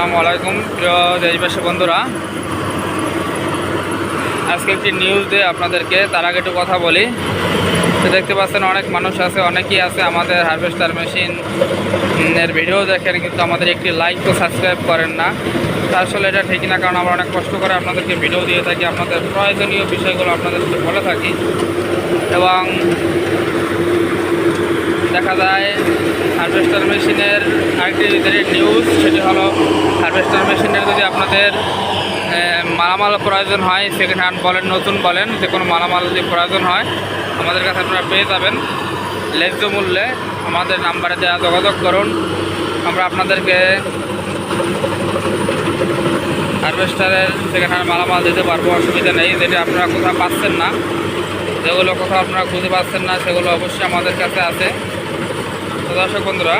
আসসালামু আলাইকুম, প্রিয় দেশবাসী বন্ধুরা। আজকে একটি নিউজ দিয়ে আপনাদেরকে, তার আগে একটু কথা বলি। তো দেখতে পাচ্ছেন, অনেক মানুষ আছে, অনেকেই আছে আমাদের হারভেস্টার মেশিন এর ভিডিও দেখেন, কিন্তু আমাদের একটি লাইক তো সাবস্ক্রাইব করেন না। তা আসলে এটা ঠিক না, কারণ আমরা অনেক কষ্ট করে আপনাদেরকে ভিডিও দিয়ে থাকি, আপনাদের প্রয়োজনীয় বিষয়গুলো আপনাদেরকে বলে থাকি। এবং দেখা যায় হারভেস্টার মেশিনের আরেকটি যদি নিউজ, সেটি হলো হারভেস্টার মেশিনের যদি আপনাদের মালামাল প্রয়োজন হয় সেকেন্ড হ্যান্ড বলেন, নতুন বলেন, যে কোনো মালামাল যদি প্রয়োজন হয়, আমাদের কাছে আপনারা পেয়ে যাবেন। ন্যায্য মূল্যে আমাদের নাম্বারে দেওয়া যোগাযোগ করুন। আমরা আপনাদেরকে হারভেস্টারের সেকেন্ড হ্যান্ড মালামাল দিতে পারব, অসুবিধা নেই, যেটি আপনারা কোথাও পাচ্ছেন না। যেগুলো কোথাও আপনারা খুঁজে পাচ্ছেন না, সেগুলো অবশ্যই আমাদের কাছে আছে। তো দর্শক বন্ধুরা